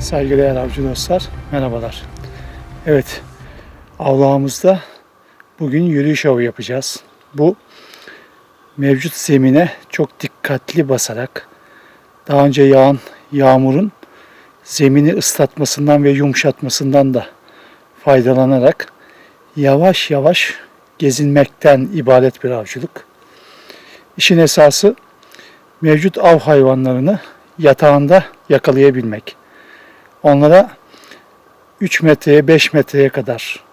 Saygıdeğer avcı dostlar, merhabalar. Evet, avlağımızda bugün yürüyüş avı yapacağız. Bu mevcut zemine çok dikkatli basarak daha önce yağan yağmurun zemini ıslatmasından ve yumuşatmasından da faydalanarak yavaş yavaş gezinmekten ibaret bir avcılık. İşin esası mevcut av hayvanlarını yatağında yakalayabilmek. Onlara 3 metreye 5 metreye kadar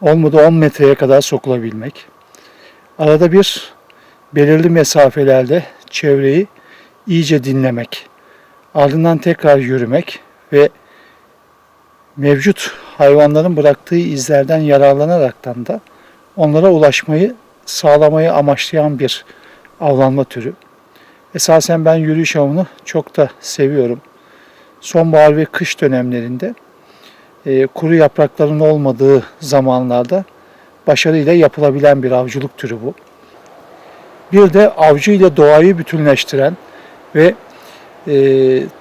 olmadı 10 metreye kadar sokulabilmek. Arada bir belirli mesafelerde çevreyi iyice dinlemek. Ardından tekrar yürümek ve mevcut hayvanların bıraktığı izlerden yararlanaraktan da onlara ulaşmayı sağlamayı amaçlayan bir avlanma türü. Esasen ben yürüyüş avını çok da seviyorum. Sonbahar ve kış dönemlerinde e, kuru yaprakların olmadığı zamanlarda başarıyla yapılabilen bir avcılık türü bu. Bir de avcı ile doğayı bütünleştiren ve e,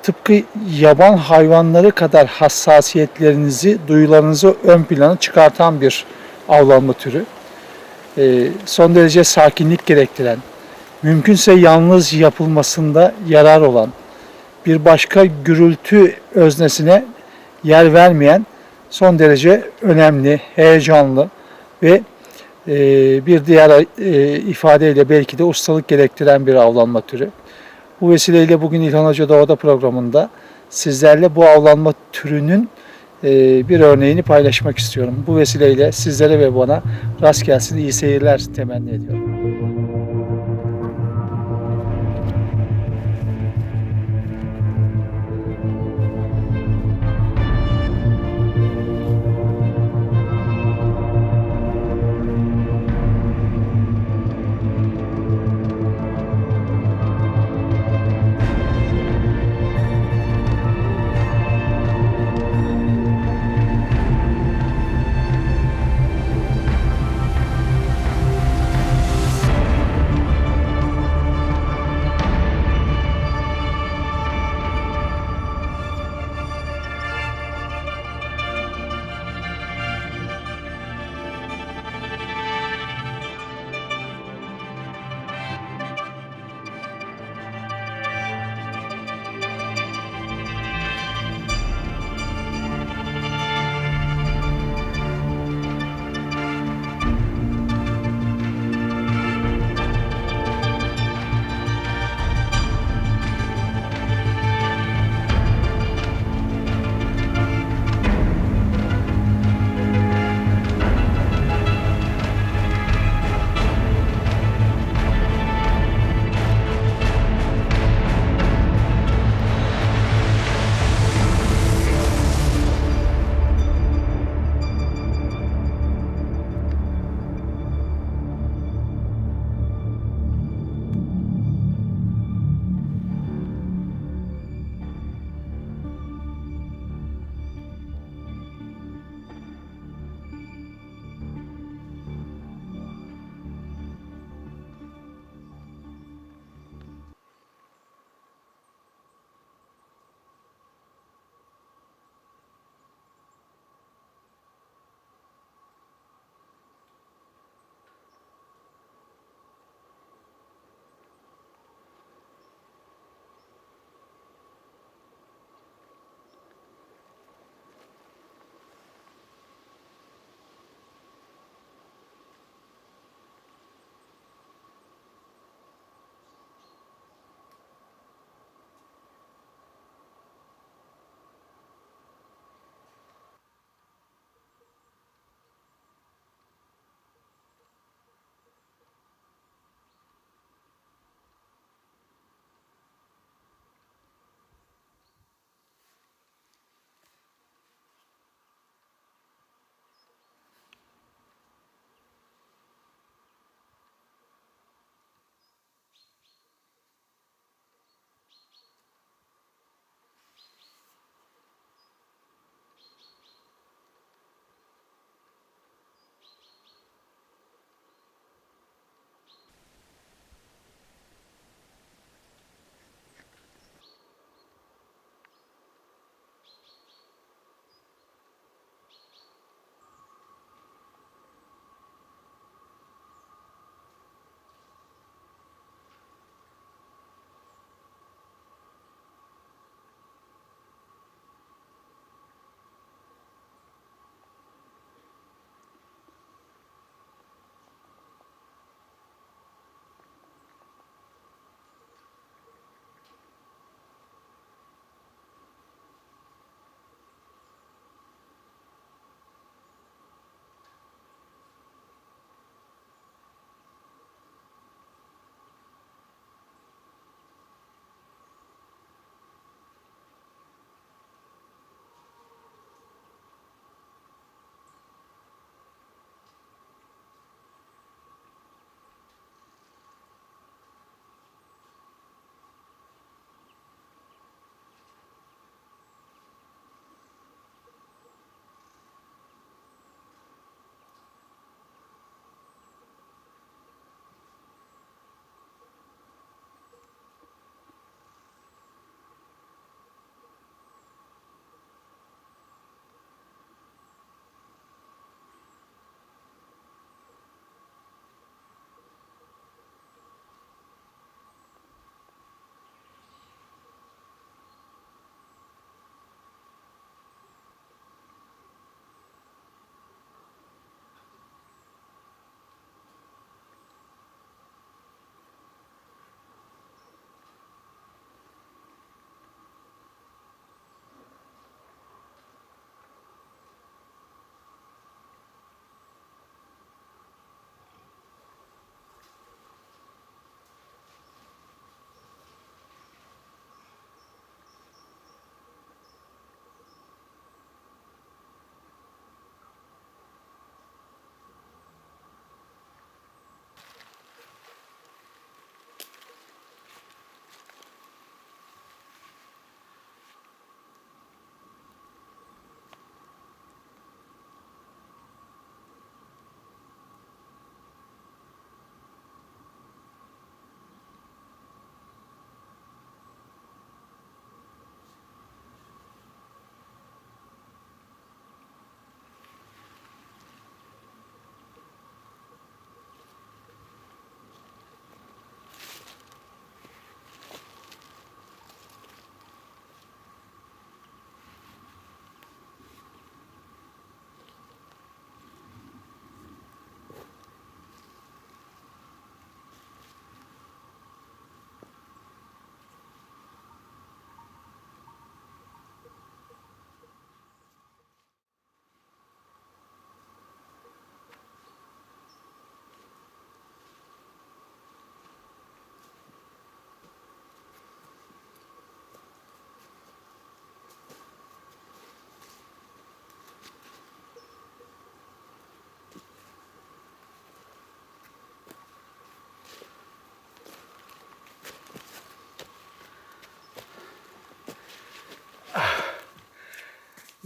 tıpkı yaban hayvanları kadar hassasiyetlerinizi, duyularınızı ön plana çıkartan bir avlanma türü. E, son derece sakinlik gerektiren, mümkünse yalnız yapılmasında yarar olan, bir başka gürültü öznesine yer vermeyen son derece önemli, heyecanlı ve e, bir diğer e, ifadeyle belki de ustalık gerektiren bir avlanma türü. Bu vesileyle bugün İlhan Hoca Doğada programında sizlerle bu avlanma türünün e, bir örneğini paylaşmak istiyorum. Bu vesileyle sizlere ve bana rast gelsin, iyi seyirler temenni ediyorum.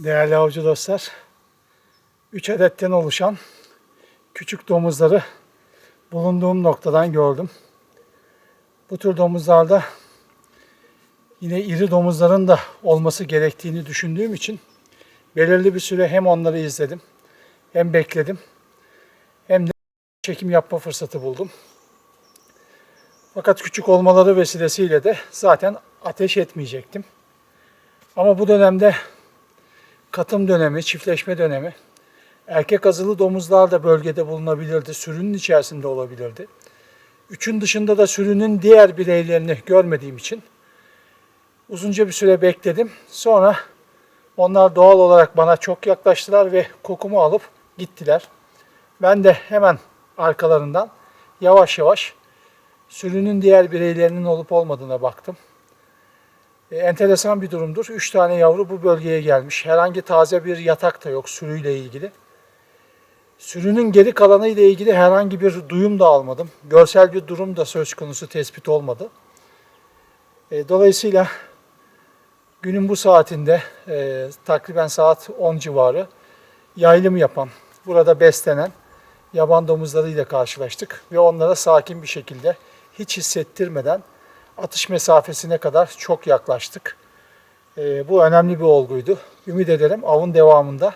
Değerli avcı dostlar, 3 adetten oluşan küçük domuzları bulunduğum noktadan gördüm. Bu tür domuzlarda yine iri domuzların da olması gerektiğini düşündüğüm için belirli bir süre hem onları izledim, hem bekledim, hem de çekim yapma fırsatı buldum. Fakat küçük olmaları vesilesiyle de zaten ateş etmeyecektim. Ama bu dönemde katım dönemi, çiftleşme dönemi. Erkek azılı domuzlar da bölgede bulunabilirdi, sürünün içerisinde olabilirdi. Üçün dışında da sürünün diğer bireylerini görmediğim için uzunca bir süre bekledim. Sonra onlar doğal olarak bana çok yaklaştılar ve kokumu alıp gittiler. Ben de hemen arkalarından yavaş yavaş sürünün diğer bireylerinin olup olmadığına baktım. E, enteresan bir durumdur. Üç tane yavru bu bölgeye gelmiş. Herhangi taze bir yatak da yok sürüyle ilgili. Sürünün geri kalanı ile ilgili herhangi bir duyum da almadım. Görsel bir durum da söz konusu tespit olmadı. E, dolayısıyla günün bu saatinde e, takriben saat 10 civarı yaylım yapan, burada beslenen yaban domuzlarıyla karşılaştık ve onlara sakin bir şekilde hiç hissettirmeden atış mesafesine kadar çok yaklaştık. E, bu önemli bir olguydu. Ümit ederim avın devamında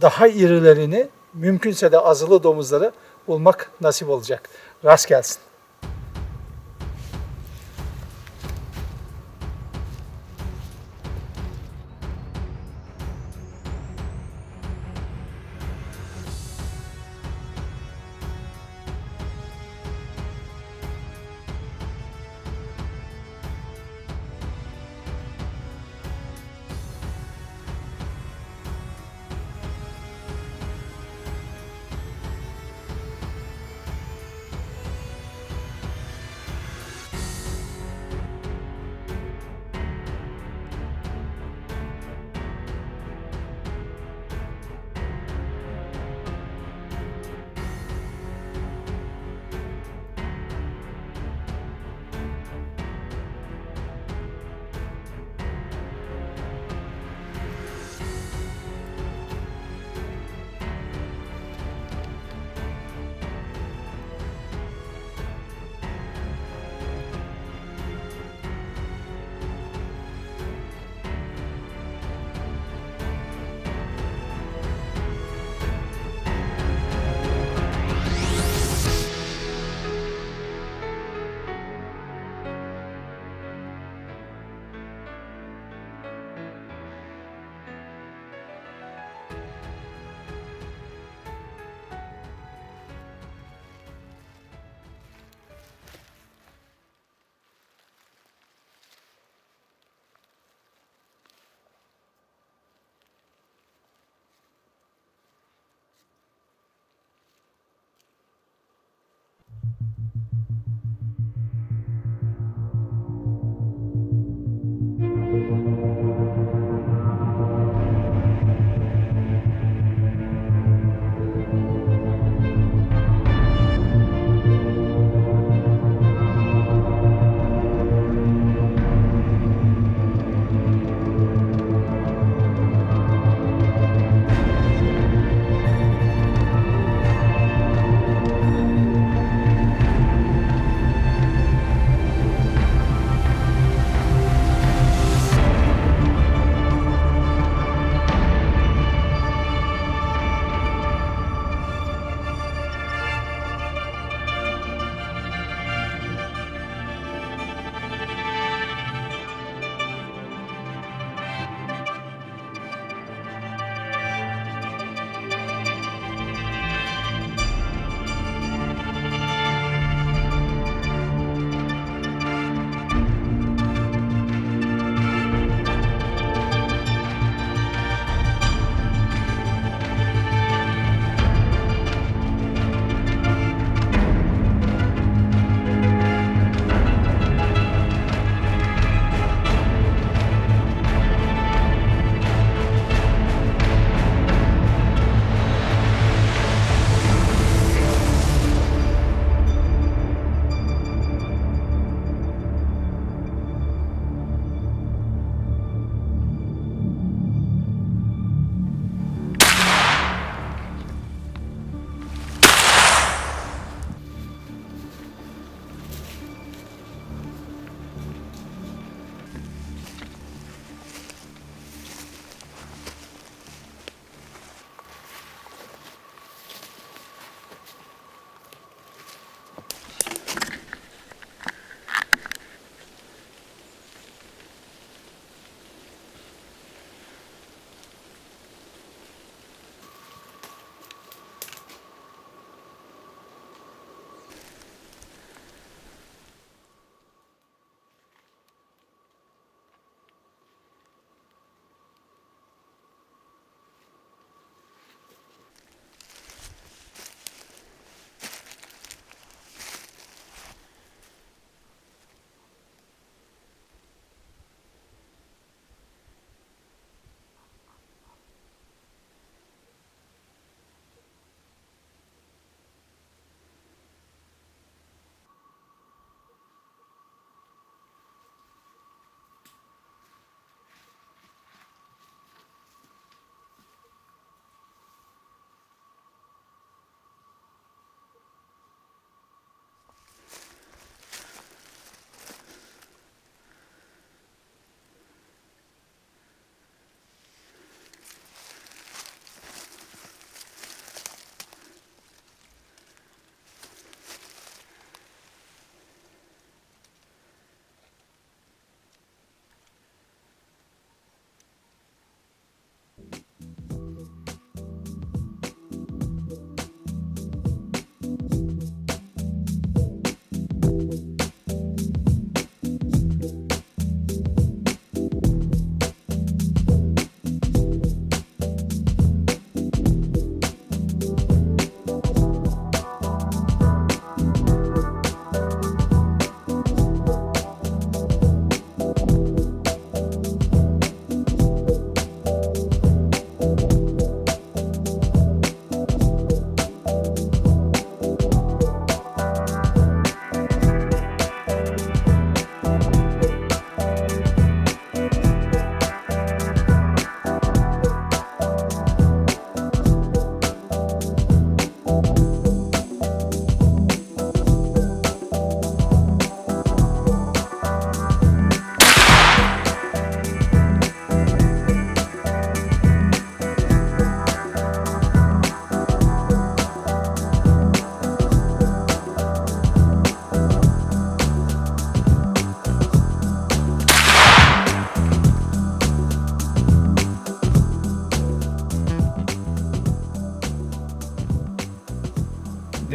daha irilerini mümkünse de azılı domuzları bulmak nasip olacak. Rast gelsin.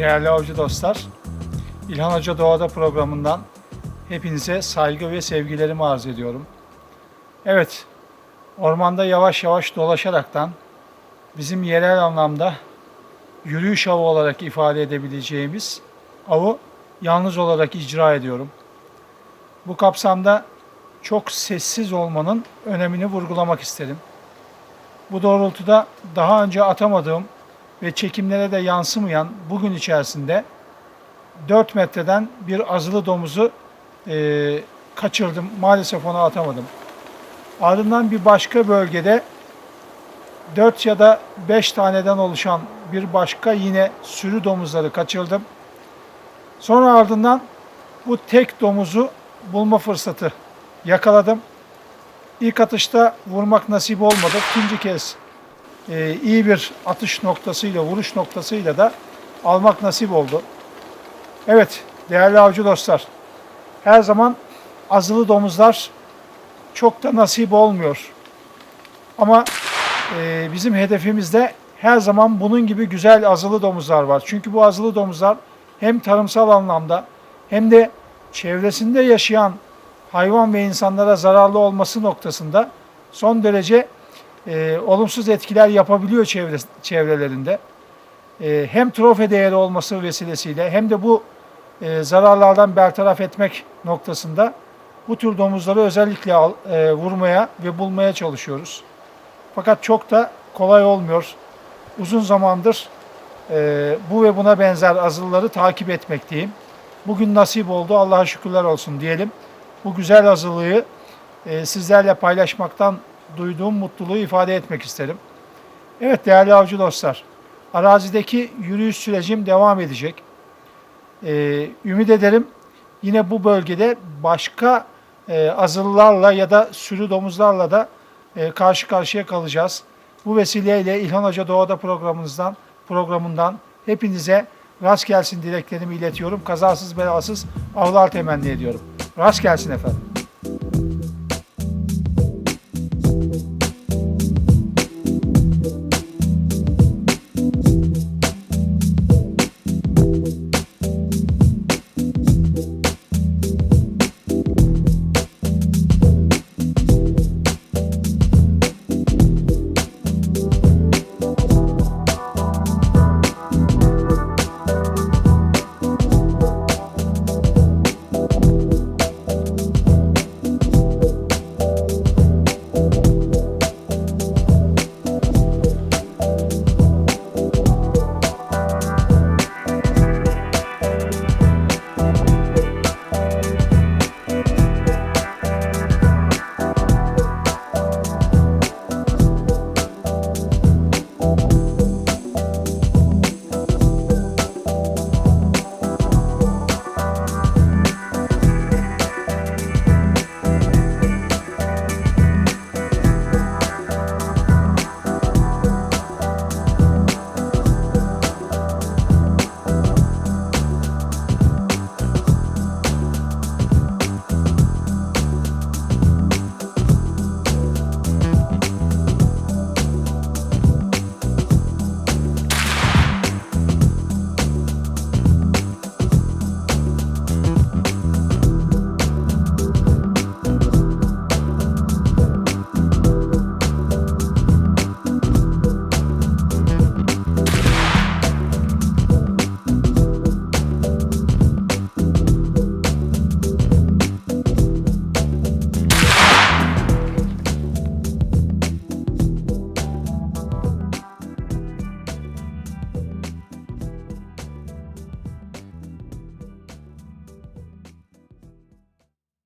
Değerli avcı dostlar, İlhan Hoca Doğada programından hepinize saygı ve sevgilerimi arz ediyorum. Evet, ormanda yavaş yavaş dolaşaraktan bizim yerel anlamda yürüyüş avı olarak ifade edebileceğimiz avı yalnız olarak icra ediyorum. Bu kapsamda çok sessiz olmanın önemini vurgulamak isterim. Bu doğrultuda daha önce atamadığım ve çekimlere de yansımayan bugün içerisinde 4 metreden bir azılı domuzu e, kaçırdım. Maalesef onu atamadım. Ardından bir başka bölgede 4 ya da 5 taneden oluşan bir başka yine sürü domuzları kaçırdım. Sonra ardından bu tek domuzu bulma fırsatı yakaladım. İlk atışta vurmak nasip olmadı. İkinci kez e, iyi bir atış noktasıyla, vuruş noktasıyla da almak nasip oldu. Evet, değerli avcı dostlar, her zaman azılı domuzlar çok da nasip olmuyor. Ama e, bizim hedefimizde her zaman bunun gibi güzel azılı domuzlar var. Çünkü bu azılı domuzlar hem tarımsal anlamda hem de çevresinde yaşayan hayvan ve insanlara zararlı olması noktasında son derece e, olumsuz etkiler yapabiliyor çevre, çevrelerinde. E, hem trofe değeri olması vesilesiyle hem de bu e, zararlardan bertaraf etmek noktasında bu tür domuzları özellikle al, e, vurmaya ve bulmaya çalışıyoruz. Fakat çok da kolay olmuyor. Uzun zamandır e, bu ve buna benzer azılları takip etmekteyim. Bugün nasip oldu. Allah'a şükürler olsun diyelim. Bu güzel azılığı e, sizlerle paylaşmaktan duyduğum mutluluğu ifade etmek isterim. Evet değerli avcı dostlar, arazideki yürüyüş sürecim devam edecek. Ee, ümit ederim yine bu bölgede başka e, azılılarla ya da sürü domuzlarla da e, karşı karşıya kalacağız. Bu vesileyle İlhan Hoca Doğada programımızdan programından hepinize rast gelsin dileklerimi iletiyorum. Kazasız belasız avlar temenni ediyorum. Rast gelsin efendim.